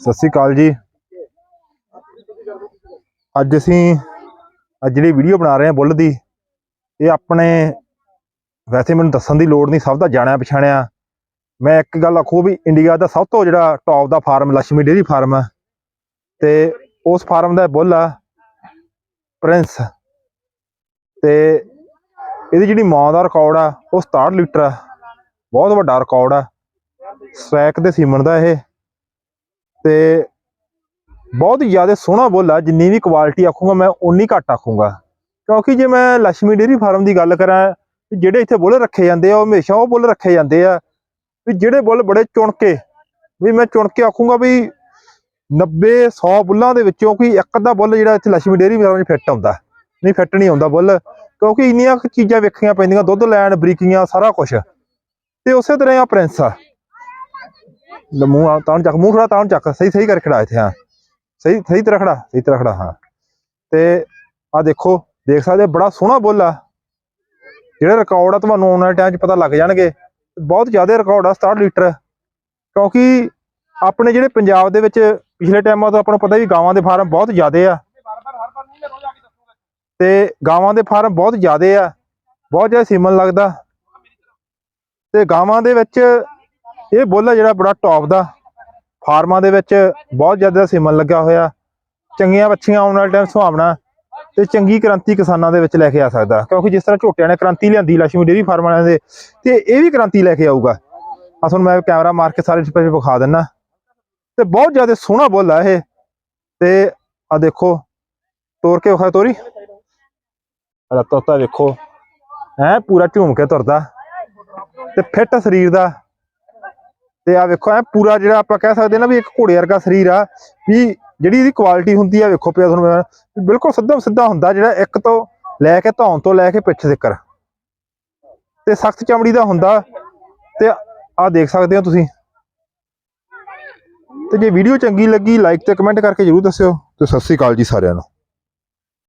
ਸਤਿ ਸ੍ਰੀ ਅਕਾਲ ਜੀ। ਅੱਜ ਅਸੀਂ ਅੱਜ ਜਿਹੜੀ ਵੀਡੀਓ ਬਣਾ ਰਹੇ ਹਾਂ ਬੁੱਲ ਦੀ, ਇਹ ਆਪਣੇ ਵੈਸੇ ਮੈਨੂੰ ਦੱਸਣ ਦੀ ਲੋੜ ਨਹੀਂ, ਸਭ ਦਾ ਜਾਣਿਆ ਪਛਾਣਿਆ। ਮੈਂ ਇੱਕ ਗੱਲ ਆਖੂ ਵੀ ਇੰਡੀਆ ਦਾ ਸਭ ਤੋਂ ਜਿਹੜਾ ਟੌਪ ਦਾ ਫਾਰਮ ਲక్ష్ਮੀ ਡੇਅਰੀ ਫਾਰਮ ਹੈ ਤੇ ਉਸ ਫਾਰਮ ਦਾ ਬੁੱਲ ਆ ਪ੍ਰਿੰਸ ਤੇ ਇਹਦੀ ਜਿਹੜੀ ਮਾਂ ਦਾ ਰਿਕਾਰਡ ਆ, ਉਹ 67 ਲੀਟਰ ਆ। ਬਹੁਤ ਵੱਡਾ ਰਿਕਾਰਡ ਆ। ਸਵੈਕ ਦੇ ਸੀਮਨ ਦਾ ਇਹ। ਤੇ ਬਹੁਤ ਜ਼ਿਆਦਾ ਸੋਹਣਾ ਬੁੱਲ ਆ, ਜਿੰਨੀ ਵੀ ਕੁਆਲਿਟੀ ਆਖੂਗਾ ਮੈਂ ਉਨੀ ਘੱਟ ਆਖੂੰਗਾ। ਕਿਉਂਕਿ ਜੇ ਮੈਂ ਲక్ష్ਮੀ ਡੇਰੀ ਫਾਰਮ ਦੀ ਗੱਲ ਕਰਾਂ ਜਿਹੜੇ ਇੱਥੇ ਬੁੱਲ ਰੱਖੇ ਜਾਂਦੇ ਆ, ਉਹ ਹਮੇਸ਼ਾ ਉਹ ਬੁੱਲ ਰੱਖੇ ਜਾਂਦੇ ਆ, ਵੀ ਜਿਹੜੇ ਬੁੱਲ ਬੜੇ ਚੁਣ ਕੇ, ਵੀ ਮੈਂ ਚੁਣ ਕੇ ਆਖੂਗਾ ਵੀ 90 100 ਬੁੱਲਾਂ ਦੇ ਵਿੱਚੋਂ ਕੋਈ ਇੱਕ ਅੱਧਾ ਬੁੱਲ ਜਿਹੜਾ ਇੱਥੇ ਲక్ష్ਮੀ ਡੇਰੀ ਫਾਰਮ 'ਚ ਫਿੱਟ ਆਉਂਦਾ। ਨਹੀਂ ਫਿੱਟ ਨਹੀਂ ਆਉਂਦਾ ਬੁੱਲ, ਕਿਉਂਕਿ ਇੰਨੀਆਂ ਚੀਜ਼ਾਂ ਵੇਖੀਆਂ ਪੈਂਦੀਆਂ, ਦੁੱਧ ਲੈਣ, ਬਰੀਕੀਆਂ, ਸਾਰਾ ਕੁਝ ਤੇ ਉਸੇ ਤਰ੍ਹਾਂ ਆ ਪ੍ਰਿੰਸ ਆ। ਲੈ ਮੂੰਹ ਆ ਤਾਂ ਚੱਕ, ਮੂੰਹ ਖੜਾ ਤਾਂ ਚੱਕ, ਸਹੀ ਸਹੀ ਕਰ ਖੜਾ ਇੱਥੇ, ਹਾਂ। ਸਹੀ ਸਹੀ ਤਰ੍ਹਾਂ ਖੜਾ, ਸਹੀ ਤਰ੍ਹਾਂ ਖੜਾ, ਹਾਂ। ਤੇ ਆ ਦੇਖੋ, ਦੇਖ ਸਕਦੇ ਬੜਾ ਸੋਹਣਾ ਬੁੱਲ ਆ। ਜਿਹੜੇ ਰਿਕਾਰਡ ਆ ਤੁਹਾਨੂੰ ਆਉਣ ਵਾਲੇ ਟਾਈਮ 'ਚ ਪਤਾ ਲੱਗ ਜਾਣਗੇ। ਬਹੁਤ ਜ਼ਿਆਦਾ ਰਿਕਾਰਡ ਆ 67 ਲੀਟਰ। ਕਿਉਂਕਿ ਆਪਣੇ ਜਿਹੜੇ ਪੰਜਾਬ ਦੇ ਵਿੱਚ ਪਿਛਲੇ ਟਾਈਮਾਂ ਤੋਂ ਆਪਾਂ ਨੂੰ ਪਤਾ ਵੀ ਗਾਵਾਂ ਦੇ ਫਾਰਮ ਬਹੁਤ ਜ਼ਿਆਦੇ ਆ। ਤੇ ਗਾਵਾਂ ਦੇ ਫਾਰਮ ਬਹੁਤ ਜ਼ਿਆਦੇ ਆ। ਬਹੁਤ ਜ਼ਿਆਦਾ ਸੀਮਨ ਲੱਗਦਾ। ਤੇ ਗਾਵਾਂ ਦੇ ਵਿੱਚ ਇਹ ਬੁੱਲ ਆ ਜਿਹੜਾ ਬੜਾ ਟੌਪ ਦਾ। ਫਾਰਮਾਂ ਦੇ ਵਿੱਚ ਬਹੁਤ ਜ਼ਿਆਦਾ ਸਿਮਨ ਲੱਗਿਆ ਹੋਇਆ। ਚੰਗੀਆਂ ਬੱਚੀਆਂ ਆਉਣ ਵਾਲੇ ਟਾਈਮ ਸੁਹਾਵਣਾ ਤੇ ਚੰਗੀ ਕ੍ਰਾਂਤੀ ਕਿਸਾਨਾਂ ਦੇ ਵਿੱਚ ਲੈ ਕੇ ਆ ਸਕਦਾ। ਕਿਉਂਕਿ ਜਿਸ ਤਰ੍ਹਾਂ ਝੋਟਿਆਂ ਨੇ ਕ੍ਰਾਂਤੀ ਲਿਆਂਦੀ ਲక్ష్ਮੀ ਡੇਅਰੀ ਫਾਰਮ ਵਾਲਿਆਂ ਦੇ, ਤੇ ਇਹ ਵੀ ਕ੍ਰਾਂਤੀ ਲੈ ਕੇ ਆਊਗਾ। ਆ ਤੁਹਾਨੂੰ ਮੈਂ ਕੈਮਰਾ ਮਾਰ ਕੇ ਸਾਰੇ ਡਿਸਪਲੇ ਵਿਖਾ ਦਿੰਨਾ। ਤੇ ਬਹੁਤ ਜ਼ਿਆਦਾ ਸੋਹਣਾ ਬੁੱਲ ਆ ਇਹ। ਤੇ ਆ ਦੇਖੋ ਤੋੜ ਕੇ ਵਿਖਾ ਤੋਰੀ। ਆ ਤੋਤਾ ਵੇਖੋ। ਹੈ, ਪੂਰਾ ਝੂਮ ਕੇ ਤੁਰਦਾ। ਤੇ ਫਿੱਟ ਸਰੀਰ ਦਾ। ਤੇ ਆ ਵੇਖੋ, ਐ ਪੂਰਾ ਜਿਹੜਾ ਆਪਾਂ ਕਹਿ ਸਕਦੇ ਨਾ ਵੀ ਇੱਕ ਘੋੜੇ ਵਰਗਾ ਸਰੀਰ ਆ, ਵੀ ਜਿਹੜੀ ਇਹਦੀ ਕੁਆਲਿਟੀ ਹੁੰਦੀ ਆ, ਵੇਖੋ ਪਿਆ ਤੁਹਾਨੂੰ ਮੈਂ ਬਿਲਕੁਲ ਸਿੱਧਾ ਸਿੱਧਾ ਹੁੰਦਾ ਜਿਹੜਾ ਇੱਕ ਤੋਂ ਲੈ ਕੇ ਧੌਣ ਤੋਂ ਲੈ ਕੇ ਪਿੱਛੇ ਤੱਕ। ਤੇ ਸਖਤ ਚਮੜੀ ਦਾ ਹੁੰਦਾ, ਤੇ ਆ ਦੇਖ ਸਕਦੇ ਹੋ ਤੁਸੀਂ। ਤੇ ਜੇ ਵੀਡੀਓ ਚੰਗੀ ਲੱਗੀ ਲਾਈਕ ਤੇ ਕਮੈਂਟ ਕਰਕੇ ਜਰੂਰ ਦੱਸਿਓ। ਤੇ ਸਤਿ ਸ੍ਰੀ ਅਕਾਲ ਜੀ ਸਾਰਿਆਂ ਨੂੰ।